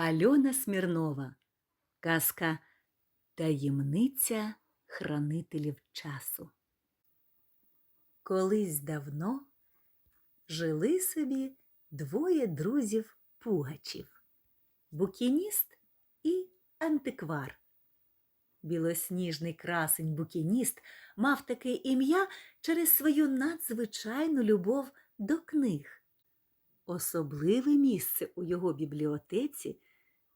Альона Смірнова. Казка Таємниця хранителів часу. Колись давно жили собі двоє друзів пугачів букініст і антиквар. Білосніжний красень букініст мав таке ім'я через свою надзвичайну любов до книг. Особливе місце у його бібліотеці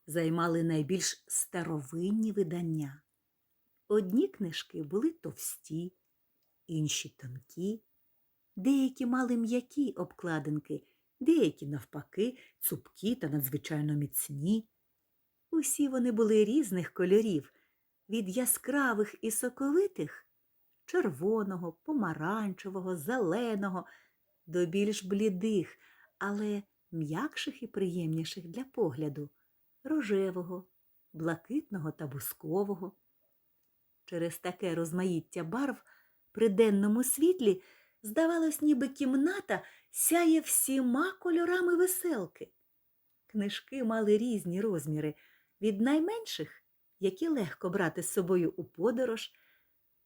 займали найбільш старовинні видання. Одні книжки були товсті, інші тонкі, деякі мали м'які обкладинки, деякі, навпаки, цупкі та надзвичайно міцні. Усі вони були різних кольорів, від яскравих і соковитих червоного, помаранчевого, зеленого, до більш блідих, але м'якших і приємніших для погляду рожевого, блакитного та бускового. Через таке розмаїття барв при денному світлі здавалось, ніби кімната сяє всіма кольорами веселки. Книжки мали різні розміри від найменших, які легко брати з собою у подорож,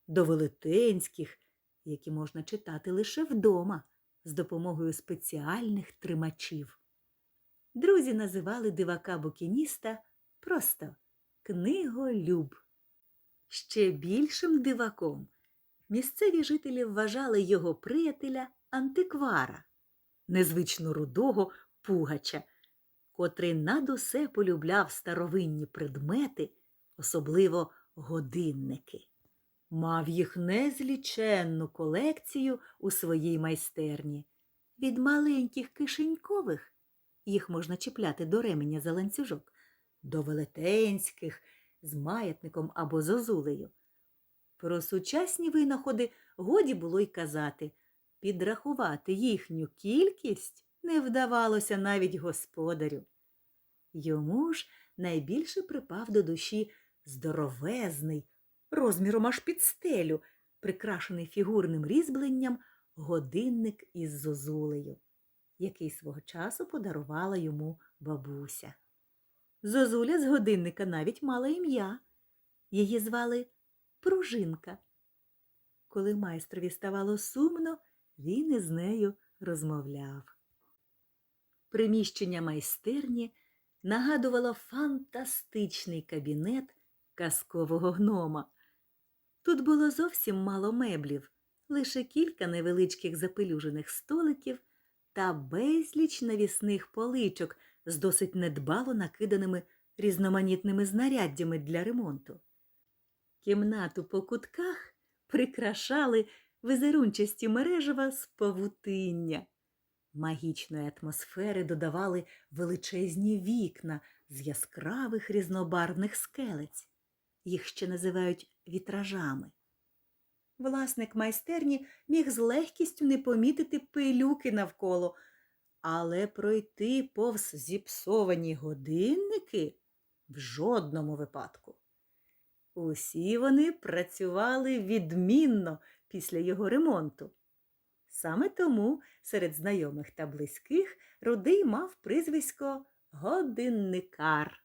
до велетенських, які можна читати лише вдома з допомогою спеціальних тримачів. Друзі називали дивака букініста просто книголюб. Ще більшим диваком місцеві жителі вважали його приятеля антиквара, незвично рудого пугача, котрий над усе полюбляв старовинні предмети, особливо годинники. Мав їх незліченну колекцію у своїй майстерні. Від маленьких кишенькових їх можна чіпляти до ременя за ланцюжок, до велетенських з маятником або зозулею. Про сучасні винаходи годі було й казати. Підрахувати їхню кількість не вдавалося навіть господарю. Йому ж найбільше припав до душі здоровезний, розміром аж під стелю, прикрашений фігурним різьбленням годинник із зозулею, який свого часу подарувала йому бабуся. Зозуля з годинника навіть мала ім'я. Її звали Пружинка. Коли майстрові ставало сумно, він із нею розмовляв. Приміщення майстерні нагадувало фантастичний кабінет казкового гнома. Тут було зовсім мало меблів, лише кілька невеличких запелюжених столиків та безліч навісних поличок з досить недбало накиданими різноманітними знаряддями для ремонту. Кімнату по кутках прикрашали визерунчасті мережева з павутиння. Магічної атмосфери додавали величезні вікна з яскравих різнобарвних скелець. Їх ще називають вітражами. Власник майстерні міг з легкістю не помітити пилюки навколо, але пройти повз зіпсовані годинники в жодному випадку. Усі вони працювали відмінно після його ремонту. Саме тому серед знайомих та близьких Рудий мав прізвисько годинникар.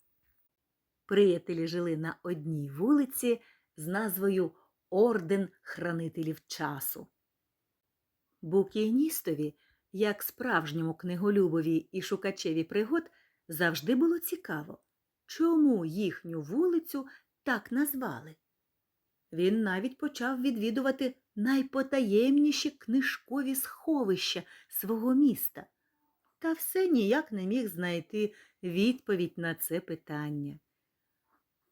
Приятелі жили на одній вулиці з назвою Орден хранителів часу. Букіністові, як справжньому книголюбові і шукачеві пригод, завжди було цікаво, чому їхню вулицю так назвали. Він навіть почав відвідувати найпотаємніші книжкові сховища свого міста, та все ніяк не міг знайти відповідь на це питання.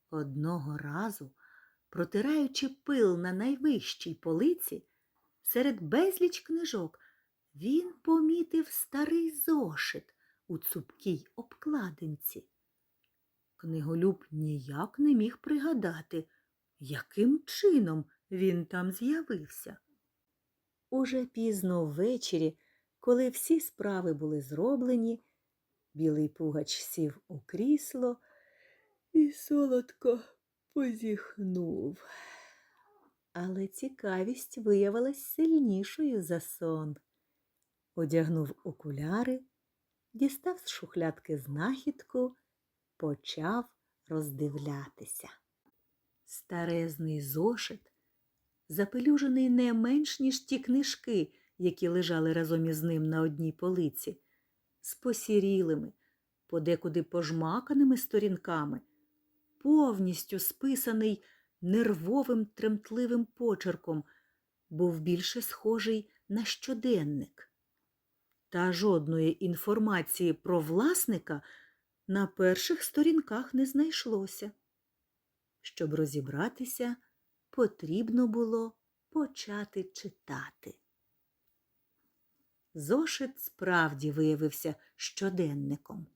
Одного разу, протираючи пил на найвищій полиці, серед безліч книжок, він помітив старий зошит у цупкій обкладинці. Книголюб ніяк не міг пригадати, яким чином він там з'явився. Уже пізно ввечері, коли всі справи були зроблені, білий пугач сів у крісло і солодко позіхнув. Але цікавість виявилась сильнішою за сон. Одягнув окуляри, дістав з шухлядки знахідку почав роздивлятися. Старезний зошит, запелюжений не менш, ніж ті книжки, які лежали разом із ним на одній полиці, з посірілими, подекуди пожмаканими сторінками, повністю списаний нервовим тремтливим почерком, був більше схожий на щоденник. Та жодної інформації про власника на перших сторінках не знайшлося. Щоб розібратися, потрібно було почати читати. Зошит справді виявився щоденником.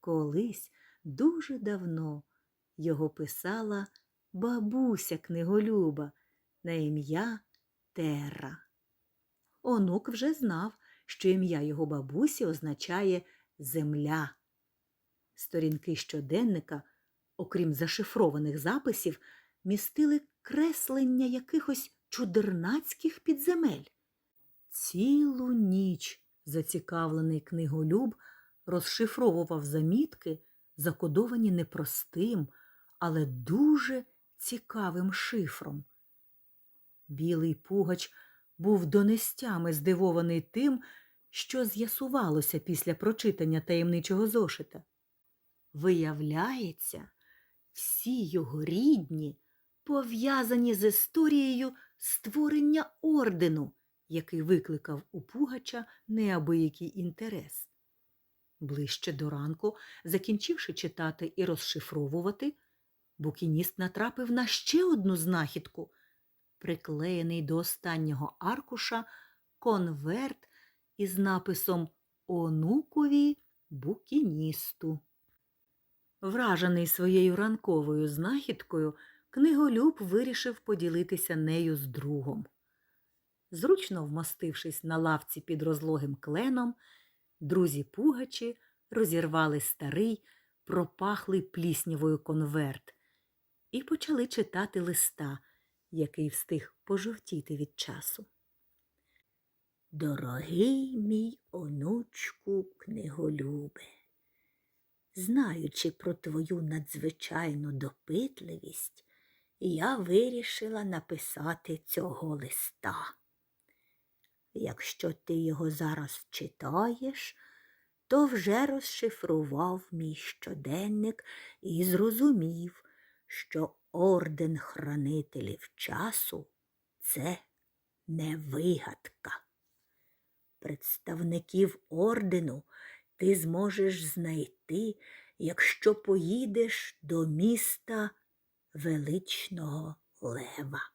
Колись дуже давно його писала бабуся книголюба на ім'я Терра. Онук вже знав, що ім'я його бабусі означає земля. Сторінки щоденника, окрім зашифрованих записів, містили креслення якихось чудернацьких підземель. Цілу ніч зацікавлений книголюб розшифровував замітки, закодовані непростим, але дуже цікавим шифром. Білий пугач був донестями здивований тим, що з'ясувалося після прочитання таємничого зошита. Виявляється, всі його рідні пов'язані з історією створення ордену, який викликав у Пугача неабиякий інтерес. Ближче до ранку, закінчивши читати і розшифровувати, букініст натрапив на ще одну знахідку приклеєний до останнього аркуша конверт із написом Онукові букіністу. Вражений своєю ранковою знахідкою, книголюб вирішив поділитися нею з другом. Зручно вмостившись на лавці під розлогим кленом, друзі пугачі розірвали старий, пропахлий пліснявою конверт і почали читати листа, який встиг пожовтіти від часу. Дорогий мій онучку книголюбе, знаючи про твою надзвичайну допитливість, я вирішила написати цього листа. Якщо ти його зараз читаєш, то вже розшифрував мій щоденник і зрозумів, що орден хранителів часу це не вигадка. Представників ордену ти зможеш знайти, якщо поїдеш до міста величного лева.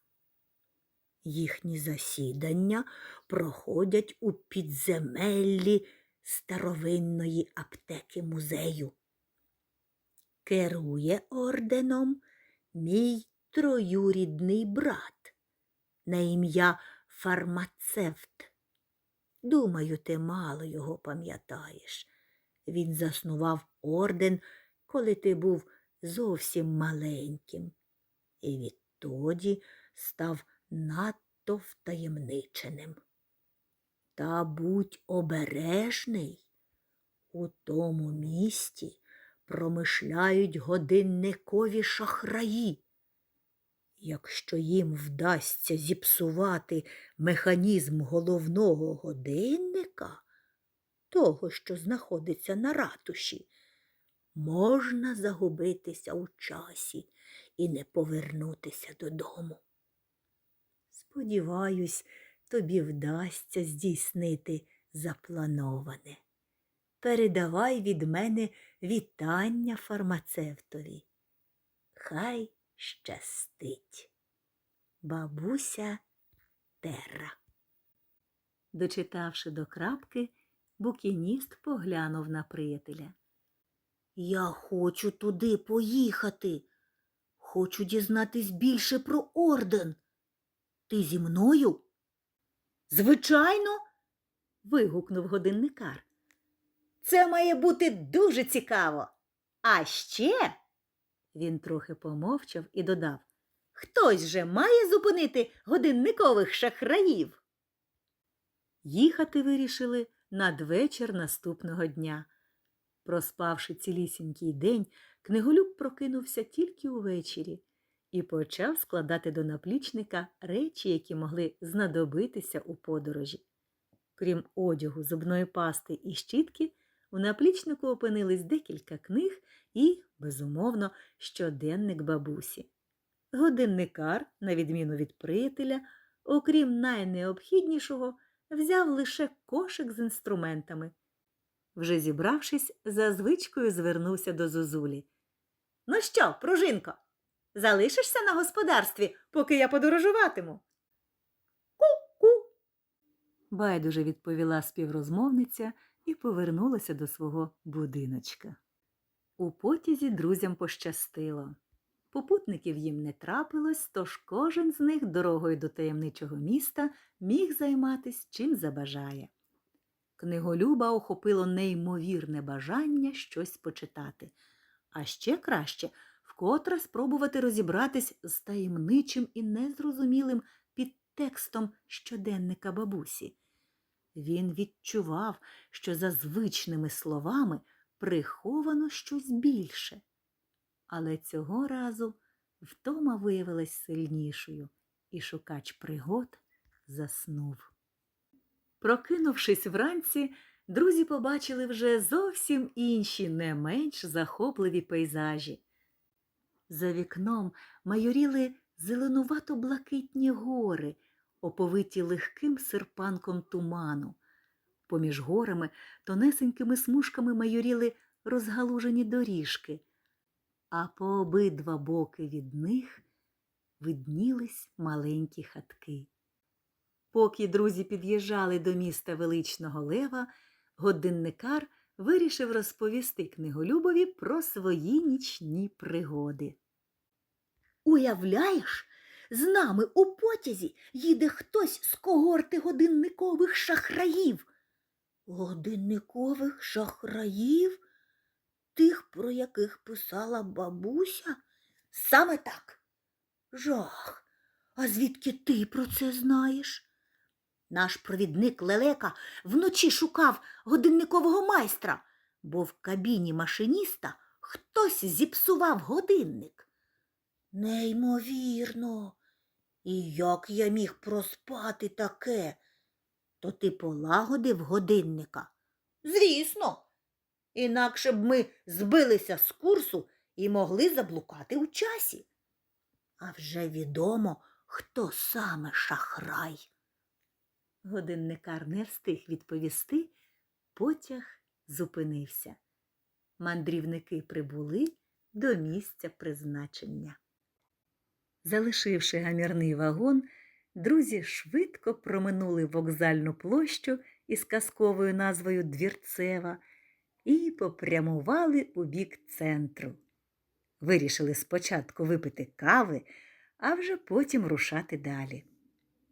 Їхні засідання проходять у підземеллі старовинної аптеки музею. Керує орденом мій троюрідний брат на ім'я фармацевт. Думаю, ти мало його пам'ятаєш. Він заснував орден, коли ти був зовсім маленьким, і відтоді став надто втаємниченим. Та будь обережний, у тому місті промишляють годинникові шахраї. Якщо їм вдасться зіпсувати механізм головного годинника, того, що знаходиться на ратуші, можна загубитися у часі і не повернутися додому. Сподіваюсь, тобі вдасться здійснити заплановане. Передавай від мене вітання фармацевтові. Хай щастить. Бабуся Терра. Дочитавши до крапки, букініст поглянув на приятеля. Я хочу туди поїхати. Хочу дізнатись більше про орден. Ти зі мною? Звичайно, вигукнув годинникар. Це має бути дуже цікаво. А ще він трохи помовчав і додав Хтось же має зупинити годинникових шахраїв. Їхати вирішили надвечір наступного дня. Проспавши цілісінький день, книголюб прокинувся тільки увечері і почав складати до наплічника речі, які могли знадобитися у подорожі. Крім одягу, зубної пасти і щітки, у наплічнику опинились декілька книг і, безумовно, щоденник бабусі. Годинникар, на відміну від приятеля, окрім найнеобхіднішого, взяв лише кошик з інструментами. Вже зібравшись, за звичкою звернувся до Зозулі. Ну що, пружинко, залишишся на господарстві, поки я подорожуватиму? Ку-ку. Байдуже відповіла співрозмовниця і повернулася до свого будиночка. У потязі друзям пощастило. Попутників їм не трапилось, тож кожен з них дорогою до таємничого міста міг займатись чим забажає. Книголюба охопило неймовірне бажання щось почитати, а ще краще вкотре спробувати розібратись з таємничим і незрозумілим підтекстом щоденника бабусі. Він відчував, що за звичними словами приховано щось більше. Але цього разу втома виявилась сильнішою, і шукач пригод заснув. Прокинувшись вранці, друзі побачили вже зовсім інші, не менш захопливі пейзажі. За вікном майоріли зеленувато-блакитні гори, оповиті легким серпанком туману. Поміж горами тонесенькими смужками майоріли розгалужені доріжки, а по обидва боки від них виднілись маленькі хатки. Поки друзі під'їжджали до міста величного лева, годинникар вирішив розповісти книголюбові про свої нічні пригоди. Уявляєш, з нами у потязі їде хтось з когорти годинникових шахраїв. Годинникових шахраїв? Тих, про яких писала бабуся? Саме так. Жах. А звідки ти про це знаєш? Наш провідник Лелека вночі шукав годинникового майстра, бо в кабіні машиніста хтось зіпсував годинник. Неймовірно. І як я міг проспати таке? То ти полагодив годинника? Звісно. Інакше б ми збилися з курсу і могли заблукати у часі. А вже відомо, хто саме шахрай. Годинникар не встиг відповісти, потяг зупинився. Мандрівники прибули до місця призначення. Залишивши гамірний вагон, друзі швидко проминули вокзальну площу із казковою назвою Двірцева і попрямували у бік центру. Вирішили спочатку випити кави, а вже потім рушати далі.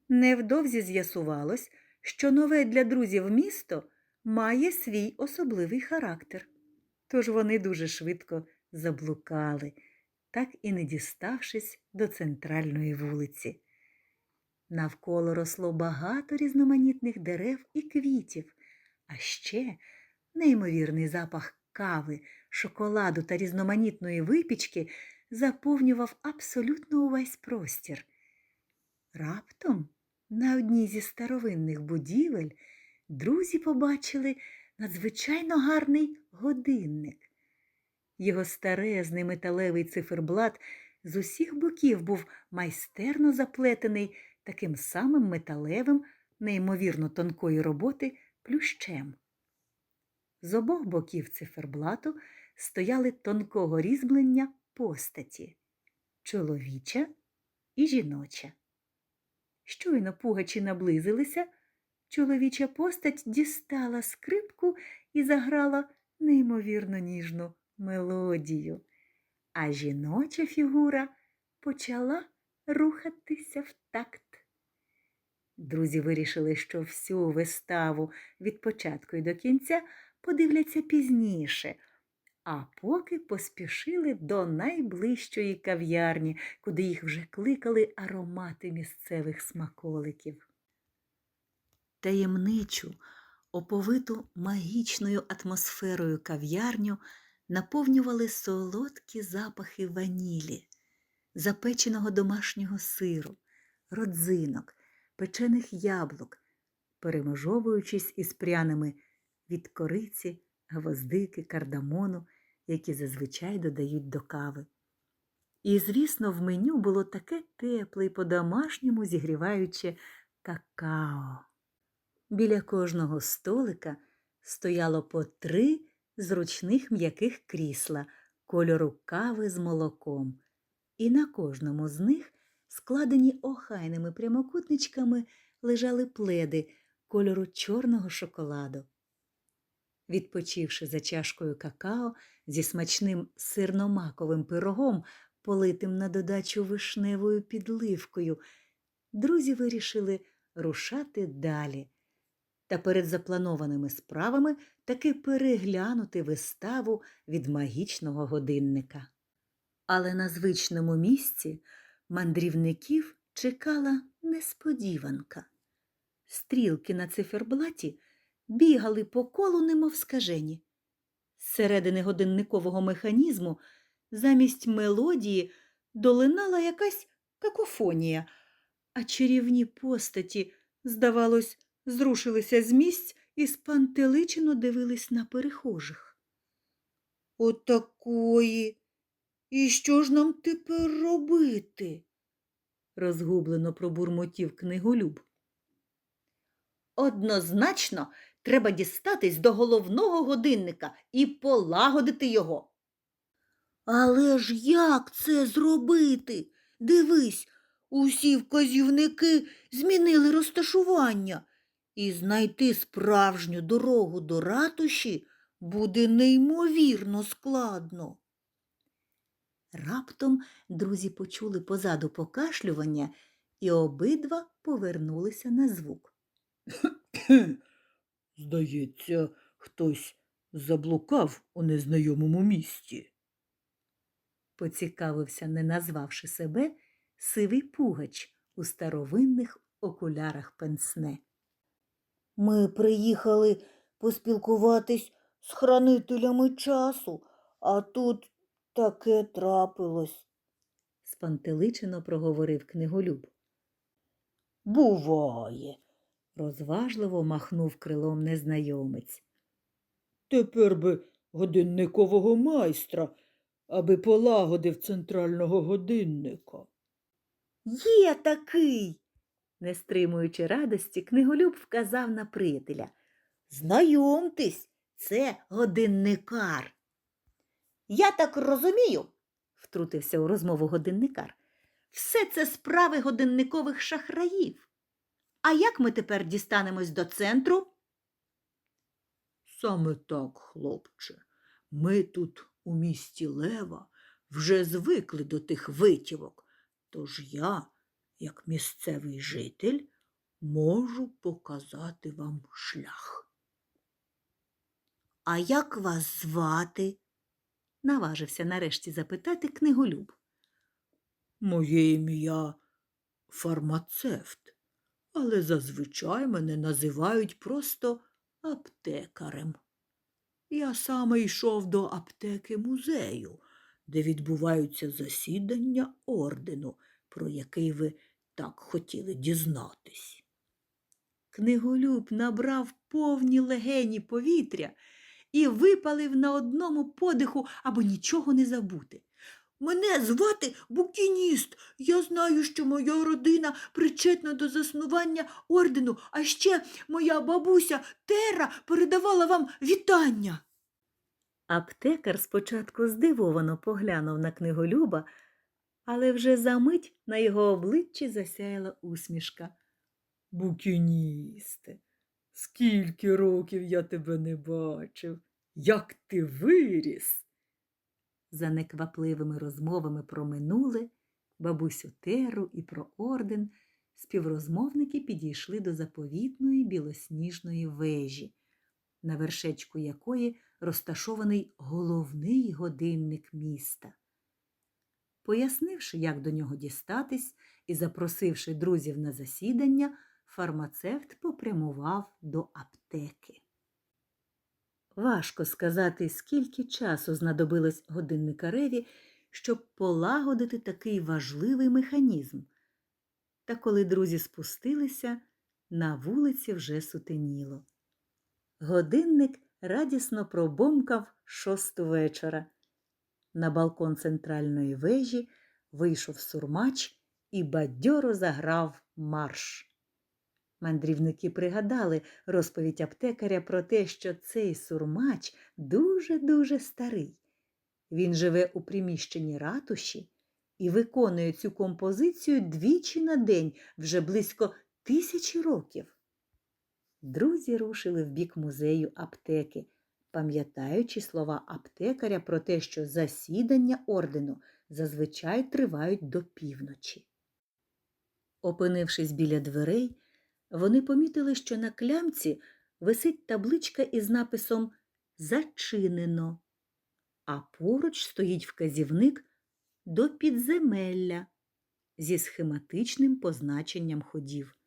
Невдовзі з'ясувалось, що нове для друзів місто має свій особливий характер. Тож вони дуже швидко заблукали, так і не діставшись до центральної вулиці. Навколо росло багато різноманітних дерев і квітів, а ще неймовірний запах кави, шоколаду та різноманітної випічки заповнював абсолютно увесь простір. Раптом на одній зі старовинних будівель друзі побачили надзвичайно гарний годинник. Його старезний металевий циферблат з усіх боків був майстерно заплетений таким самим металевим, неймовірно тонкої роботи плющем. З обох боків циферблату стояли тонкого різьблення постаті чоловіча і жіноча. Щойно пугачі наблизилися, чоловіча постать дістала скрипку і заграла неймовірно ніжну мелодію, а жіноча фігура почала рухатися в такт. Друзі вирішили, що всю виставу від початку й до кінця подивляться пізніше, а поки поспішили до найближчої кав'ярні, куди їх вже кликали аромати місцевих смаколиків. Таємничу, Оповиту магічною атмосферою кав'ярню наповнювали солодкі запахи ванілі, запеченого домашнього сиру, родзинок, печених яблук, перемежовуючись із пряними від кориці, гвоздики, кардамону, які зазвичай додають до кави. І, звісно, в меню було таке тепле і по-домашньому зігріваюче какао. Біля кожного столика стояло по три зручних м'яких крісла кольору кави з молоком, і на кожному з них, складені охайними прямокутничками, лежали пледи кольору чорного шоколаду. Відпочивши за чашкою какао зі смачним сирномаковим пирогом, политим на додачу вишневою підливкою, друзі вирішили рушати далі та перед запланованими справами таки переглянути виставу від магічного годинника. Але на звичному місці мандрівників чекала несподіванка. Стрілки на циферблаті бігали по колу, немов скажені. Зсередини годинникового механізму замість мелодії долинала якась какофонія, а чарівні постаті, здавалось, зрушилися з місць і спантеличено дивились на перехожих. Отакої. І що ж нам тепер робити? розгублено пробурмотів книголюб. Однозначно треба дістатись до головного годинника і полагодити його. Але ж як це зробити? Дивись, усі вказівники змінили розташування, і знайти справжню дорогу до ратуші буде неймовірно складно. Раптом друзі почули позаду покашлювання і обидва повернулися на звук. Здається, хтось заблукав у незнайомому місті. Поцікавився, не назвавши себе, сивий пугач у старовинних окулярах пенсне. Ми приїхали поспілкуватись з хранителями часу, а тут таке трапилось, спантеличено проговорив книголюб. Буває, розважливо махнув крилом незнайомець. Тепер би годинникового майстра, аби полагодив центрального годинника. Є такий. Не стримуючи радості, книголюб вказав на приятеля. Знайомтесь, це годинникар. Я так розумію, втрутився у розмову годинникар. Все це справи годинникових шахраїв. А як ми тепер дістанемось до центру? Саме так, хлопче. Ми тут, у місті Лева, вже звикли до тих витівок, тож я, як місцевий житель, можу показати вам шлях. А як вас звати? наважився нарешті запитати книголюб. Моє ім'я фармацевт, але зазвичай мене називають просто аптекарем. Я саме йшов до аптеки музею, де відбуваються засідання ордену, про який ви так хотіли дізнатись. Книголюб набрав повні легені повітря і випалив на одному подиху, аби нічого не забути. Мене звати букініст. Я знаю, що моя родина причетна до заснування ордену, а ще моя бабуся Тера передавала вам вітання. Аптекар спочатку здивовано поглянув на книголюба, але вже за мить на його обличчі засяяла усмішка. Букіністе, скільки років я тебе не бачив, як ти виріс. За неквапливими розмовами про минуле, бабусю Теру і про орден, співрозмовники підійшли до заповітної білосніжної вежі, на вершечку якої розташований головний годинник міста. Пояснивши, як до нього дістатись, і запросивши друзів на засідання, фармацевт попрямував до аптеки. Важко сказати, скільки часу знадобилось годинникареві, щоб полагодити такий важливий механізм. Та коли друзі спустилися, на вулиці вже сутеніло. Годинник радісно пробомкав шосту вечора. На балкон центральної вежі вийшов сурмач і бадьоро заграв марш. Мандрівники пригадали розповідь аптекаря про те, що цей сурмач дуже-дуже старий. Він живе у приміщенні ратуші і виконує цю композицію двічі на день вже близько тисячі років. Друзі рушили в бік музею аптеки, пам'ятаючи слова аптекаря про те, що засідання ордену зазвичай тривають до півночі. Опинившись біля дверей, вони помітили, що на клямці висить табличка із написом Зачинено, а поруч стоїть вказівник до підземелля зі схематичним позначенням ходів.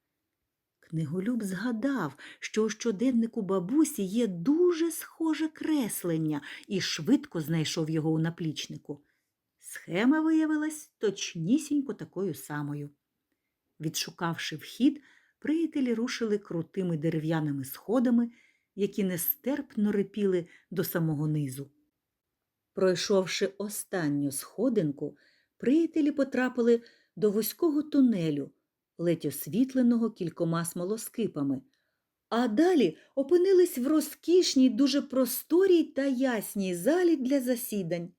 Книголюб згадав, що у щоденнику бабусі є дуже схоже креслення і швидко знайшов його у наплічнику. Схема виявилась точнісінько такою самою. Відшукавши вхід, приятелі рушили крутими дерев'яними сходами, які нестерпно рипіли до самого низу. Пройшовши останню сходинку, приятелі потрапили до вузького тунелю, ледь освітленого кількома смолоскипами, а далі опинились в розкішній, дуже просторій та ясній залі для засідань.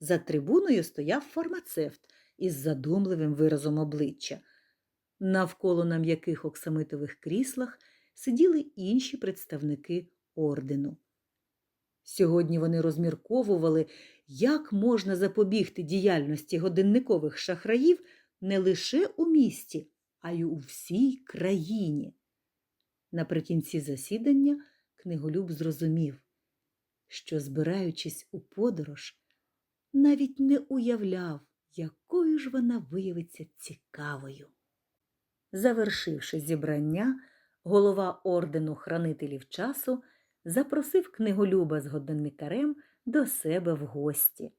За трибуною стояв фармацевт із задумливим виразом обличчя. Навколо на м'яких оксамитових кріслах сиділи інші представники ордену. Сьогодні вони розмірковували, як можна запобігти діяльності годинникових шахраїв не лише у місті, а й у всій країні. Наприкінці засідання книголюб зрозумів, що, збираючись у подорож, навіть не уявляв, якою ж вона виявиться цікавою. Завершивши зібрання, голова ордену хранителів часу запросив книголюба з годинникарем до себе в гості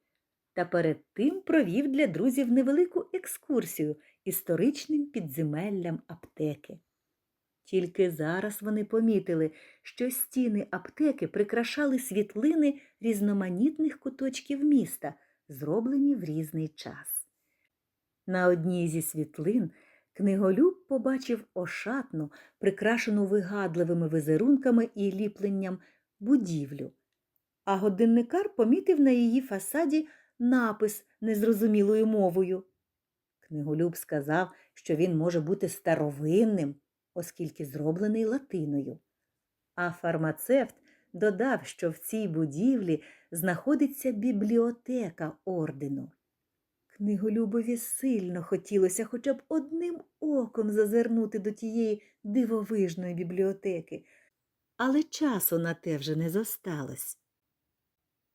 та перед тим провів для друзів невелику екскурсію історичним підземеллям аптеки. Тільки зараз вони помітили, що стіни аптеки прикрашали світлини різноманітних куточків міста, зроблені в різний час. На одній зі світлин книголюб побачив ошатну, прикрашену вигадливими визерунками і ліпленням будівлю, а годинникар помітив на її фасаді напис незрозумілою мовою. Книголюб сказав, що він може бути старовинним, оскільки зроблений латиною. А фармацевт додав, що в цій будівлі знаходиться бібліотека ордену. Книголюбові сильно хотілося хоча б одним оком зазирнути до тієї дивовижної бібліотеки, але часу на те вже не зосталось.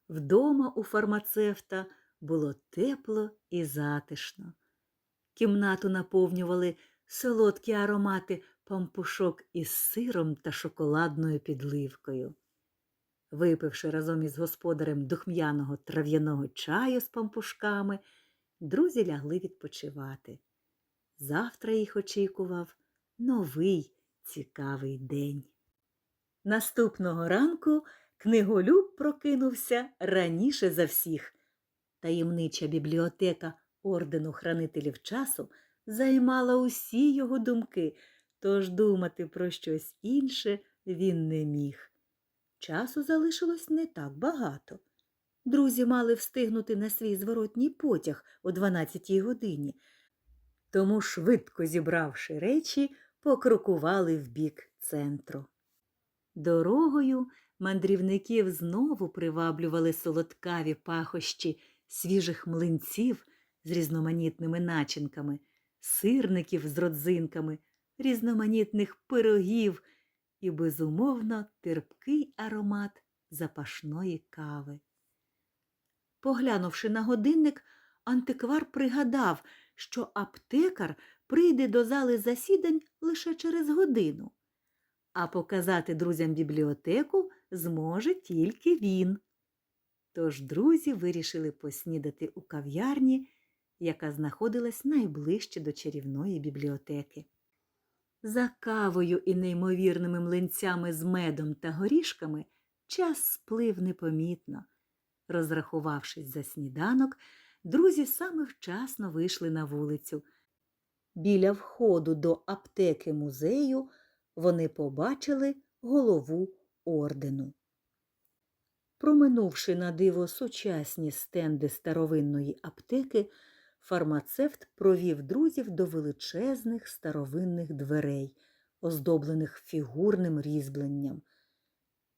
Вдома у фармацевта було тепло і затишно. Кімнату наповнювали солодкі аромати пампушок із сиром та шоколадною підливкою. Випивши разом із господарем духм'яного трав'яного чаю з пампушками, друзі лягли відпочивати. Завтра їх очікував новий цікавий день. Наступного ранку книголюб прокинувся раніше за всіх. Таємнича бібліотека ордену хранителів часу займала усі його думки, тож думати про щось інше він не міг. Часу залишилось не так багато. Друзі мали встигнути на свій зворотній потяг о 12-й годині, тому, швидко зібравши речі, покрокували в бік центру. Дорогою мандрівників знову приваблювали солодкаві пахощі свіжих млинців з різноманітними начинками, сирників з родзинками, різноманітних пирогів і, безумовно, терпкий аромат запашної кави. Поглянувши на годинник, антиквар пригадав, що аптекар прийде до зали засідань лише через годину, а показати друзям бібліотеку зможе тільки він. Тож друзі вирішили поснідати у кав'ярні, яка знаходилась найближче до чарівної бібліотеки. За кавою і неймовірними млинцями з медом та горішками час сплив непомітно. Розрахувавшись за сніданок, друзі саме вчасно вийшли на вулицю. Біля входу до аптеки музею вони побачили голову ордену. Проминувши на диво сучасні стенди старовинної аптеки, фармацевт провів друзів до величезних старовинних дверей, оздоблених фігурним різьбленням.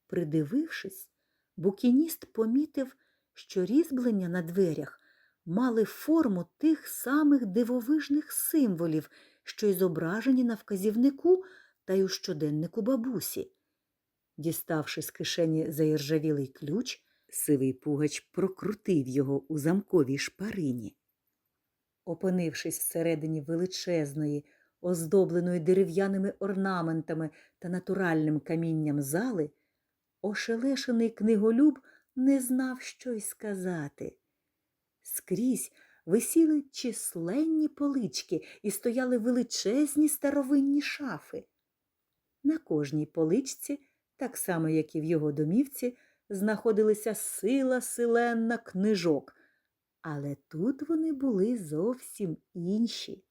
Придивившись, букініст помітив, що різьблення на дверях мали форму тих самих дивовижних символів, що й зображені на вказівнику та й у щоденнику бабусі. Діставши з кишені заіржавілий ключ, сивий пугач прокрутив його у замковій шпарині. Опинившись всередині величезної, оздобленої дерев'яними орнаментами та натуральним камінням зали, ошелешений книголюб не знав, що й сказати. Скрізь висіли численні полички і стояли величезні старовинні шафи. На кожній поличці, так само як і в його домівці, знаходилися сила силенна книжок, але тут вони були зовсім інші.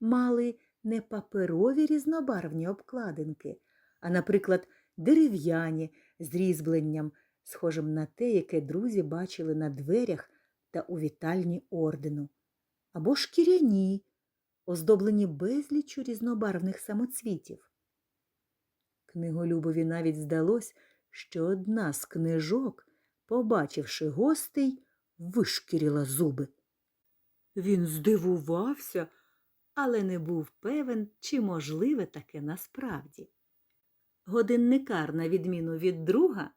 Мали не паперові різнобарвні обкладинки, а, наприклад, дерев'яні з різьбленням, схожим на те, яке друзі бачили на дверях та у вітальні ордену, або шкіряні, оздоблені безліччю різнобарвних самоцвітів. Книголюбові навіть здалось, що одна з книжок, побачивши гостей, вишкіріла зуби. Він здивувався, але не був певен, чи можливе таке насправді. Годинникар, на відміну від друга,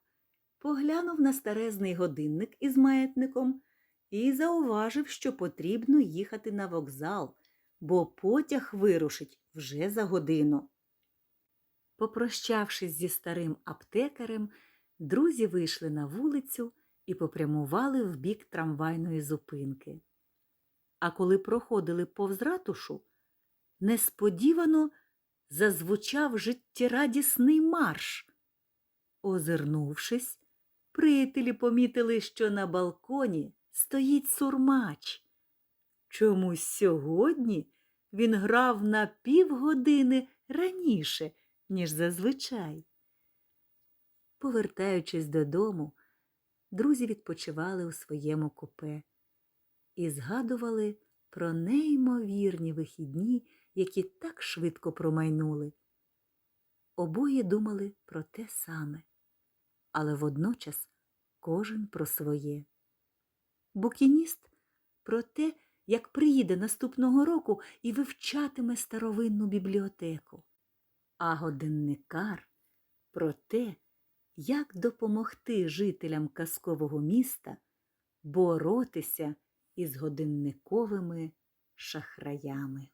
поглянув на старезний годинник із маятником і зауважив, що потрібно їхати на вокзал, бо потяг вирушить вже за годину. Попрощавшись зі старим аптекарем, друзі вийшли на вулицю і попрямували в бік трамвайної зупинки. А коли проходили повз ратушу, несподівано зазвучав життєрадісний марш. Озирнувшись, приятелі помітили, що на балконі стоїть сурмач. Чомусь сьогодні він грав на півгодини раніше, ніж зазвичай. Повертаючись додому, друзі відпочивали у своєму купе і згадували про неймовірні вихідні, які так швидко промайнули. Обоє думали про те саме, але водночас кожен про своє. Букініст про те, як приїде наступного року і вивчатиме старовинну бібліотеку, а годинникар про те, як допомогти жителям казкового міста боротися із годинниковими шахраями.